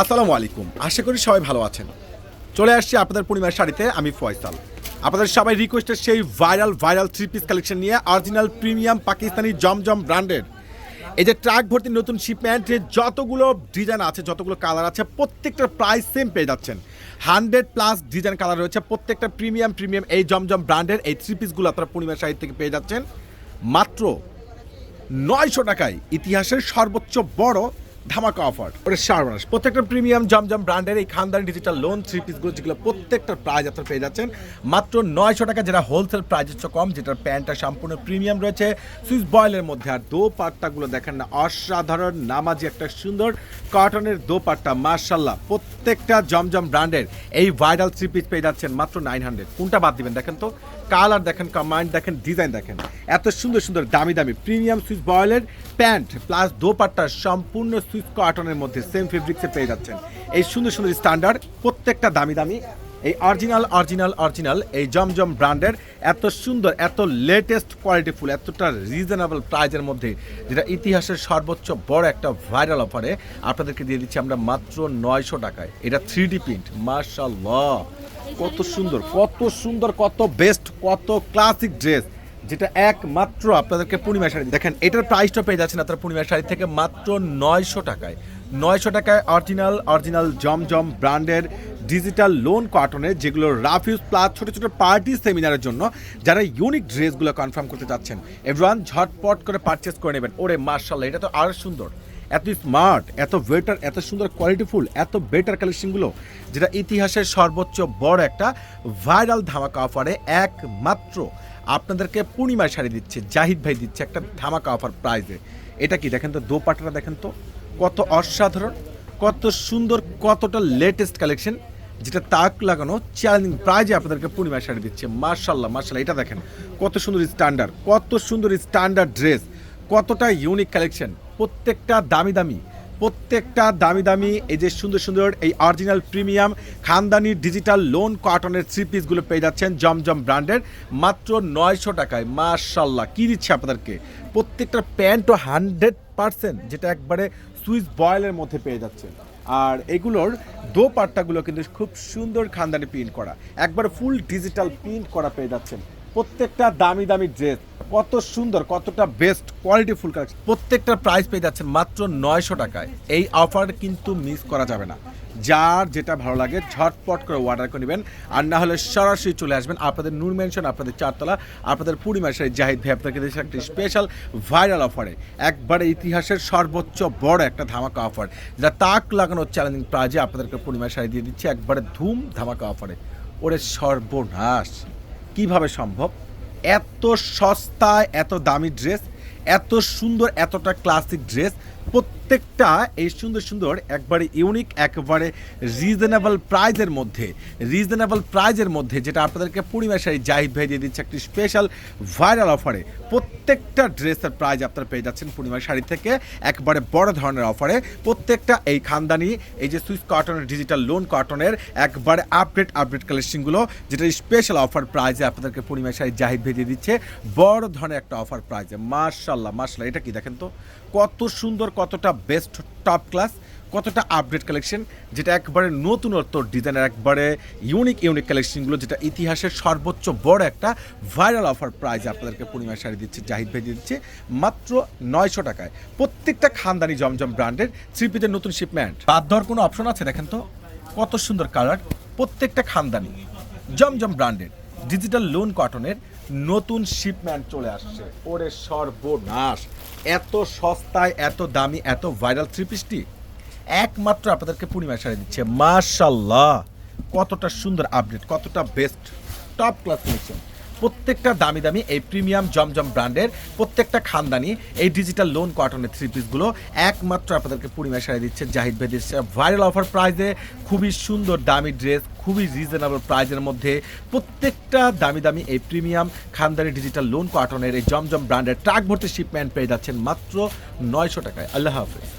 আসসালামু আলাইকুম। আশা করি সবাই ভালো আছেন। চলে আসছি আপনাদের পূর্ণিমার শাড়িতে, আমি ফয়সাল। আপনাদের সবাই রিকোয়েস্টের সেই viral viral three piece collection নিয়ে অরিজিনাল প্রিমিয়াম পাকিস্তানি জমজম ব্র্যান্ডের এই যে ট্রাক ভর্তি নতুন শিপমেন্টে যতগুলো ডিজাইন আছে, যতগুলো কালার আছে, প্রত্যেকটার প্রাইস সেম পেয়ে যাচ্ছেন। হান্ড্রেড প্লাস ডিজাইন কালার রয়েছে, প্রত্যেকটা প্রিমিয়াম প্রিমিয়াম এই জমজম ব্র্যান্ডের এই থ্রি পিসগুলো আপনারা পূর্ণিমার শাড়ি থেকে পেয়ে যাচ্ছেন। মাত্র নয়শো টাকায় ইতিহাসের সর্বোচ্চ বড় ধামাকা অফার। ওটা সারবানাস প্রত্যেকটা প্রিমিয়াম জমজম ব্র্যান্ডের এই খানদানি ডিজিটাল লোন থ্রি পিসগুলো যেগুলো প্রত্যেকটার প্রাইস আপনারা পেয়ে যাচ্ছেন, মাত্র নয়শো টাকা যেটা হোলসেল প্রাইস হচ্ছে কম, যেটার প্যান্টটা সম্পূর্ণ প্রিমিয়াম রয়েছে। সুইস বয়েলের মধ্যে আর দো পাট্টাগুলো দেখেন না, অসাধারণ, নামাজি একটা সুন্দর কটনের দো পাট্টা মার্শাল্লাহ প্রত্যেকটা জমজম ব্র্যান্ডের এই ভাইরাল থ্রি পিস পেয়ে যাচ্ছেন মাত্র নাইন হান্ড্রেড কোনটা বাদ দিবেন দেখেন তো? কালার দেখেন কমান্ড দেখেন ডিজাইন দেখেন। এত সুন্দর সুন্দর, দামি দামি প্রিমিয়াম সুইস বয়েলের প্যান্ট প্লাস দোপাট্টা সম্পূর্ণ সুইস কার্টনের মধ্যে সেম ফেব্রিক্সে পেয়ে যাচ্ছেন। এই সুন্দর সুন্দর স্ট্যান্ডার্ড, প্রত্যেকটা দামি দামি। এই অরিজিনাল অরিজিনাল অরিজিনাল, এই জমজম ব্র্যান্ডের এত সুন্দর, এত লেটেস্ট কোয়ালিটিফুল এতটা রিজনেবল প্রাইজের মধ্যে, যেটা ইতিহাসের সর্বোচ্চ বড় একটা ভাইরাল অফারে আপনাদেরকে দিয়ে দিচ্ছি আমরা মাত্র নয়শো টাকায়। এটা থ্রি ডি প্রিন্ট মার্শাল্লাহ কত সুন্দর কত সুন্দর, কত বেস্ট কত ক্লাসিক ড্রেস যেটা একমাত্র আপনাদেরকে পূর্ণিমা শাড়ি দেখেন, এটার প্রাইসটা পেয়ে যাচ্ছেন আপনার পূর্ণিমা শাড়ি থেকে মাত্র নয়শো টাকায়। নয়শো টাকায় অরিজিনাল অরিজিনাল জমজম ব্র্যান্ডের ডিজিটাল লোন কটনের যেগুলো রাফিউজ প্লাস ছোটো ছোটো পার্টি সেমিনারের জন্য যারা ইউনিক ড্রেসগুলো কনফার্ম করতে চাচ্ছেন এভরিওয়ান ঝটপট করে পারচেস করে নেবেন। ওরে মার্শাল্লাহ এটা তো আরও সুন্দর। এত স্মার্ট এত বেটার এত সুন্দর কোয়ালিটিফুল এত বেটার কালেকশনগুলো যেটা ইতিহাসের সর্বোচ্চ বড় একটা ভাইরাল ধামাকা অফারে একমাত্র আপনাদেরকে পূর্ণিমায় শাড়ি দিচ্ছে, জাহিদ ভাই দিচ্ছে একটা ধামাকা অফার প্রাইজে এটা কি দেখেন তো দোপাটাটা দেখেন তো, কত অসাধারণ, কত সুন্দর, কতটা লেটেস্ট কালেকশন যেটা তাক লাগানো চ্যালেঞ্জিং প্রাইজে আপনাদেরকে পূর্ণিমা শাড়ি দিচ্ছে। মার্শাল্লাহ মার্শাল্লাহ এটা দেখেন, কত সুন্দর স্ট্যান্ডার্ড কত সুন্দর স্ট্যান্ডার্ড ড্রেস কতটা ইউনিক কালেকশন প্রত্যেকটা দামি দামি প্রত্যেকটা দামি দামি এই যে সুন্দর সুন্দর এই অরিজিনাল প্রিমিয়াম খানদানি ডিজিটাল লোন কটনের থ্রি পিসগুলো পেয়ে যাচ্ছেন জমজম ব্র্যান্ডের, মাত্র নয়শো টাকায়। মার্শাল্লাহ কী দিচ্ছে আপনাদেরকে? প্রত্যেকটা প্যান্টও হান্ড্রেড পার্সেন্ট যেটা একবারে সুইস বয়েলের মধ্যে পেয়ে যাচ্ছেন। আর এগুলোর দো পাট্টাগুলো কিন্তু খুব সুন্দর খানদানি প্রিন্ট করা। একবার ফুল ডিজিটাল প্রিন্ট করা পেয়ে যাচ্ছেন। প্রত্যেকটা দামি দামি ড্রেস, কত সুন্দর, কতটা বেস্ট কোয়ালিটি ফুল কালেকশন প্রত্যেকটার প্রাইস পেয়ে যাচ্ছেন মাত্র নয়শো টাকায়। এই অফার কিন্তু মিস করা যাবে না। যার যেটা ভালো লাগে, ঝটপট করে অর্ডার করে নেবেন। আর না হলে সরাসরি চলে আসবেন আপনাদের নূর মেনশন আপনাদের চারতলা, আপনাদের পূর্ণিমার সেই জাহিদ ভাই আপনাকে একটি স্পেশাল ভাইরাল অফারে একবারে ইতিহাসের সর্বোচ্চ বড় একটা ধামাকা অফার যেটা তাক লাগানোর চ্যালেঞ্জিং প্রাইজে আপনাদেরকে পূর্ণিমার শাড়ি দিয়ে দিচ্ছে একবারে ধুম ধামাকা অফারে ওরে সর্বনাশ! কীভাবে সম্ভব? এত সস্তায় এত দামি ড্রেস এত সুন্দর এতটা ক্লাসিক ড্রেস প্রত্যেকটা এই সুন্দর সুন্দর, একবারে ইউনিক একবারে রিজনেবল প্রাইজের মধ্যে রিজনেবল প্রাইজের মধ্যে, যেটা আপনাদেরকে পূর্ণিমা জাহিদ ভাই দিয়ে দিচ্ছে একটি স্পেশাল ভাইরাল অফারে প্রত্যেকটা ড্রেসের প্রাইজ আপনারা পেয়ে যাচ্ছেন পূর্ণিমা শাড়ি থেকে, একবারে বড় ধরনের অফারে প্রত্যেকটা এই খানদানি, এই যে সুইস কটনের ডিজিটাল লোন কটনের, একবারে আপডেট আপডেট কালেকশনগুলো যেটা স্পেশাল অফার প্রাইজে আপনাদেরকে পূর্ণিমা শাড়ি জাহিদ ভাই দিয়ে দিচ্ছে। বড় ধরনের একটা অফার প্রাইজে মার্শাল্লাহ মার্শাল্লাহ এটা কি দেখেন তো? কত সুন্দর কতটা বেস্ট টপ ক্লাস কতটা আপডেট কালেকশন যেটা একবারে নতুনত্ব ডিজাইনের একবারে ইউনিক ইউনিক কালেকশনগুলো যেটা ইতিহাসের সর্বোচ্চ বড় একটা ভাইরাল অফার প্রাইজ আপনাদেরকে পূর্ণিমা শাড়ি দিচ্ছে, জাহিদ ভাই দিচ্ছে, মাত্র নয়শো টাকায়। প্রত্যেকটা খানদানি জমজম ব্র্যান্ডের থ্রি নতুন শিপমেন্ট বাদ দেওয়ার কোনো অপশন আছে? দেখেন তো, কত সুন্দর কালার প্রত্যেকটা খানদানি জমজম ব্র্যান্ডের ডিজিটাল লোন কটনের নতুন শিপম্যান চলে আসছে। ওরে সর্বনাশ। এত সস্তায়, এত দামি, এত ভাইরাল থ্রি পিসটি একমাত্র আপনাদেরকে পূর্ণিমা সারে দিচ্ছে। মাশাল্লাহ, কতটা সুন্দর আপডেট কতটা বেস্ট টপ ক্লাস কালেকশন প্রত্যেকটা দামি দামি এই প্রিমিয়াম জমজম ব্র্যান্ডের প্রত্যেকটা খানদানি, এই ডিজিটাল লোন কটনের থ্রি পিসগুলো একমাত্র আপনাদেরকে পূর্ণিমা শাড়ি দিচ্ছে জাহিদ ভাই। ভাইরাল অফার প্রাইজে খুবই সুন্দর দামি ড্রেস খুবই রিজনেবল প্রাইজের মধ্যে প্রত্যেকটা দামি দামি এই প্রিমিয়াম খানদানি ডিজিটাল লোন কটনের এই জমজম ব্র্যান্ডের ট্রাক ভর্তি শিপমেন্ট পেয়ে যাচ্ছেন মাত্র নয়শো টাকায়। আল্লাহ হাফেজ।